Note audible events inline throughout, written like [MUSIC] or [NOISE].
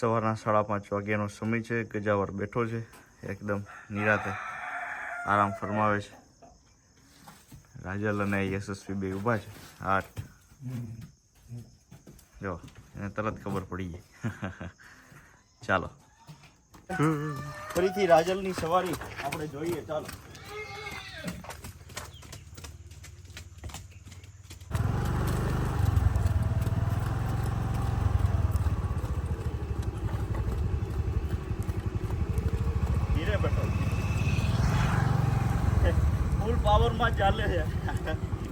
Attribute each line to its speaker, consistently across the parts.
Speaker 1: સવારના સાડા પાંચ વાગ્યાનો સમય છે. ગજાવર બેઠો છે. એકદમ નિરાતે આરામ ફરમાવે છે. રાજલ અને યશસ્વી બે ઊભા છે. આઠ. જો, એને તરત ખબર પડી ગઈ. [LAUGHS] ચાલો. ફરીથી રાજલની સવારી આપણે જોઈએ. ચાલો. ચાલે છે.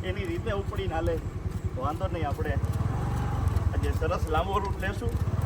Speaker 1: એની રીતે ઉપડી નાલે. વાંધો નહીં આપણે. આજે સરસ લાંબો રૂટ લેશું.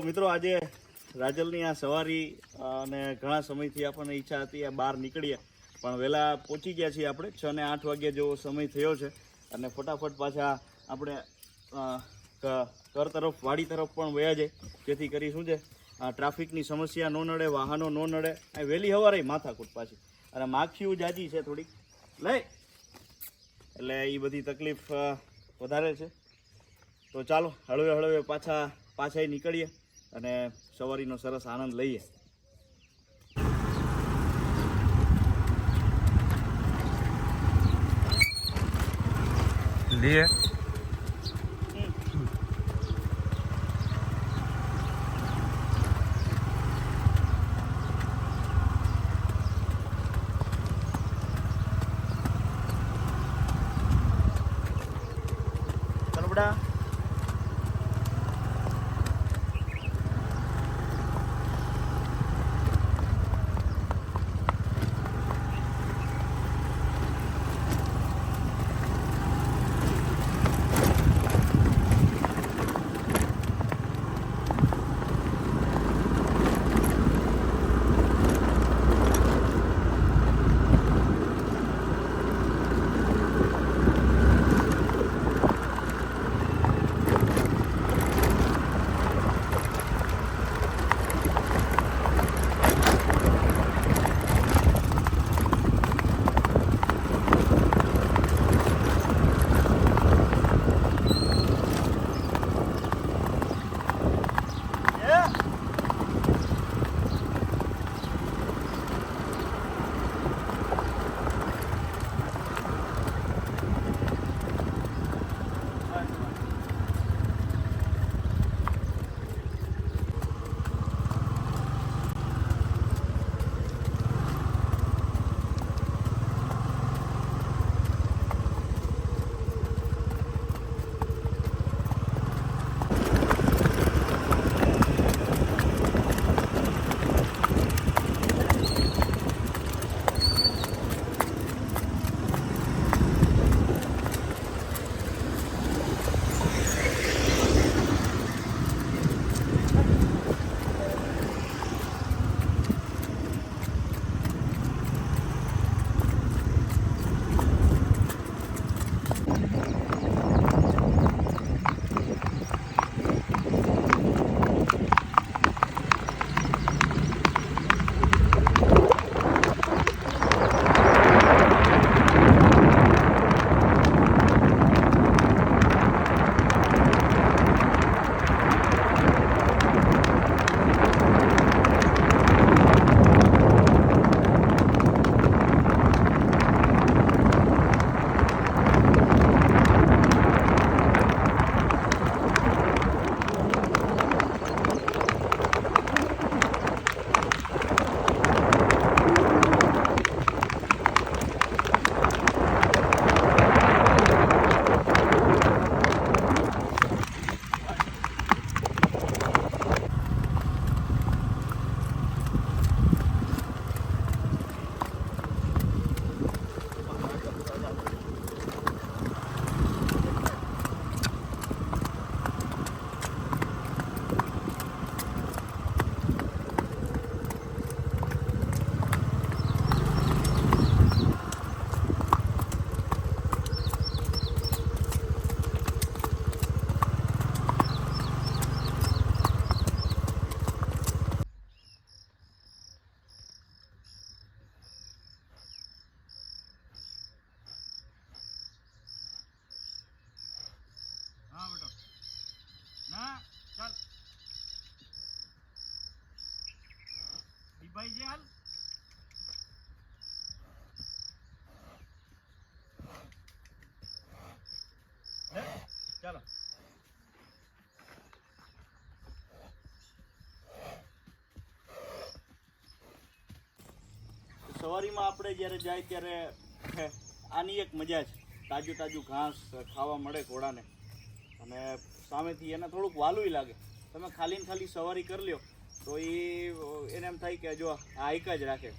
Speaker 1: તો મિત્રો, આજે રાજલની આ સવારી અને ઘણા સમયથી આપણને ઈચ્છા હતી આ બહાર નીકળીએ. પણ વહેલા પહોંચી ગયા છીએ આપણે, છ ને આઠ વાગ્યા જેવો સમય થયો છે. અને ફટાફટ પાછા આપણે ઘર તરફ, વાડી તરફ પણ વયા જાય જેથી કરી શું છે ટ્રાફિકની સમસ્યા ન નડે, વાહનો ન નડે. અને વહેલી હવારે માથાકૂટ પાછી. અને માખીઓ જાજી છે થોડીક. લઈ. એટલે એ બધી તકલીફ વધારે છે. તો ચાલો, હળવે હળવે પાછા પાછા નીકળીએ. અને સવારીનો સરસ આનંદ લઈએ.
Speaker 2: લીએ.
Speaker 1: ચાલો. સવારીમાં આપણે જ્યારે જાય ત્યારે આની એક મજા છે. તાજું તાજું ઘાસ ખાવા મળે ઘોડાને. અને સામેથી એને થોડુંક વાલુંય લાગે. તમે ખાલી ને ખાલી સવારી કરી લ્યો, તો એ, એને એમ થાય કે જો આ એક જ રાખે.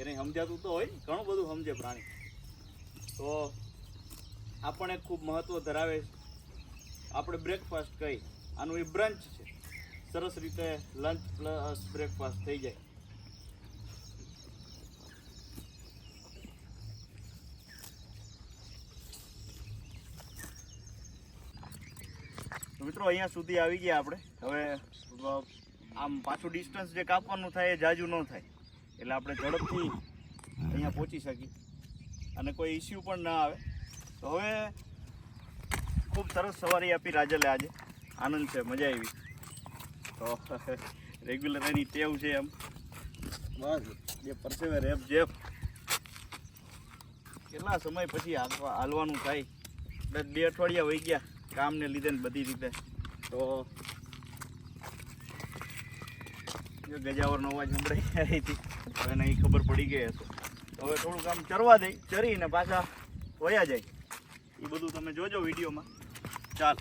Speaker 1: એને સમજાતું તો હોય ઘણું બધું સમજે પ્રાણી. તો આ પણ એક ખૂબ મહત્ત્વ ધરાવે છે. આપણે બ્રેકફાસ્ટ કહી આનું એ બ્રંચ છે. સરસ રીતે લંચ પ્લસ બ્રેકફાસ્ટ થઈ જાય. મિત્રો, અહીંયા સુધી આવી ગયા આપણે. હવે, આમ પાછું ડિસ્ટન્સ જે કાપવાનું થાય એ જાજુ ન થાય. એટલે આપણે ઝડપથી અહીંયા પહોંચી શકીએ. અને કોઈ ઇસ્યુ પણ ના આવે. તો હવે ખૂબ સરસ સવારી આપી રાજલે આજે. આનંદ છે, મજા આવી. તો [LAUGHS] રેગ્યુલર એની ટેવ છે એમ. બસ, જે પરસેવે રેપ જેપ કેટલા સમય પછી હાલવા હાલવાનું થાય? બે બે અઠવાડિયા વહી ગયા, કામને લીધે ને બધી રીતે. તો ગજાવરનો અવાજ સંભળાઈ હતી હવે ઈ ખબર પડી ગઈ હશે. હવે થોડુંક આમ ચરવા દઈ ચરીને પાછા વયા જાય. એ બધું તમે જોજો વિડીયોમાં. ચાલ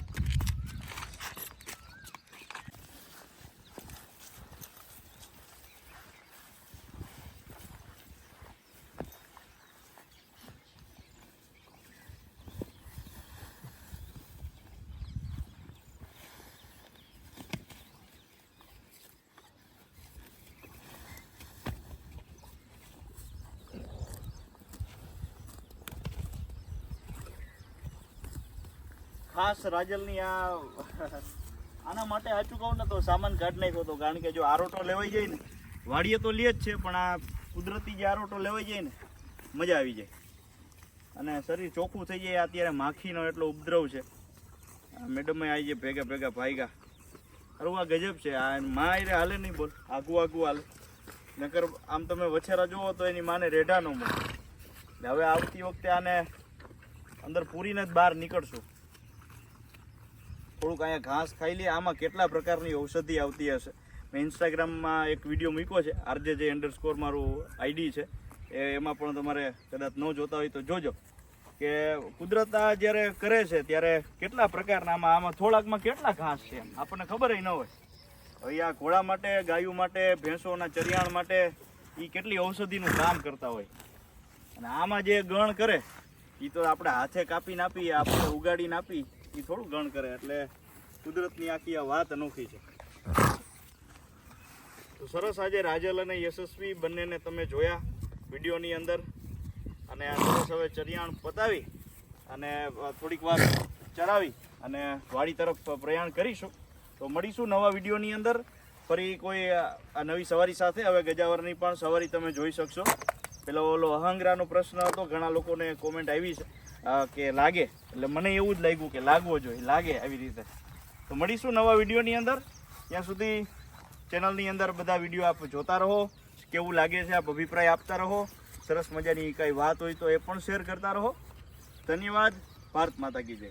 Speaker 1: ખાસ રાજલની આ આના માટે સાચું કહું ને તો સામાન કાઢ નાખ્યો હતો કારણ કે જો આરોટો લેવાઈ જાય ને, વાડીએ તો લે જ છે, પણ આ કુદરતી જે આરોટો લેવાઈ જાય ને, મજા આવી જાય. અને શરીર ચોખ્ખું થઈ જાય, અત્યારે માખીનો એટલો ઉપદ્રવ છે. મેડમે આવી જાય ભેગા ભેગા ભાઈગા અરું આ ગજબ છે. આ માં આયરે હાલે નહીં બોલ. આગું આગું હાલે. નકર આમ તમે વછેરા જુઓ તો એની માને રેઢા ન મળે. હવે આવતી વખતે આને અંદર પૂરીને જ બહાર નીકળશું. થોડુંક અહીંયા ઘાસ ખાઈ લઈએ. આમાં કેટલા પ્રકારની ઔષધિ આવતી હશે? મેં ઇન્સ્ટાગ્રામમાં એક વીડિયો મૂક્યો છે આરજે જે અંડરસ્કોર મારું આઈડી છે. એ એમાં પણ તમારે કદાચ ન જોતા હોય તો જોજો. કે કુદરત જ્યારે કરે છે, ત્યારે કેટલા પ્રકારના આમાં આમાં થોડાકમાં કેટલા ઘાસ છે એમ? આપણને ખબર ન હોય. હવે આ ઘોડા માટે, ગાયો માટે, ભેંસોના ચરિયાણ માટે એ કેટલી ઔષધિનું કામ કરતા હોય. અને આમાં જે ગણ કરે એ તો આપણે હાથે કાપીને આપી, આપણે ઉગાડીને આપી. એ થોડું ગણ કરે એટલે કુદરતની આખી આ વાત અનોખી છે. તો સરસ આજે રાજલ અને યશસ્વી બંનેને તમે જોયા વિડીયોની અંદર. અને આ સરસ હવે ચરિયાણ પતાવી અને થોડીક વાર ચરાવી અને વાડી તરફ પ્રયાણ કરીશું. તો મળીશું નવા વિડીયોની અંદર. ફરી કોઈ આ નવી સવારી સાથે. હવે ગજાવરની પણ સવારી તમે જોઈ શકશો. પેલો ઓલો અહંગ્રાનો પ્રશ્ન હતો. ઘણા લોકોને કોમેન્ટ આવી છે. કે લાગે. એટલે મને એવું જ લાગ્યું કે લાગવો જોઈએ, લાગે આવી રીતે. તો મળીશું નવા વિડીયોની અંદર. ત્યાં સુધી ચેનલની અંદર બધા વીડિયો આપ જોતા રહો, કેવું લાગે છે આપ અભિપ્રાય આપતા રહો. સરસ મજાની કાંઈ વાત હોય તો એ પણ શેર કરતા રહો. ધન્યવાદ. ભારત માતા કી જય.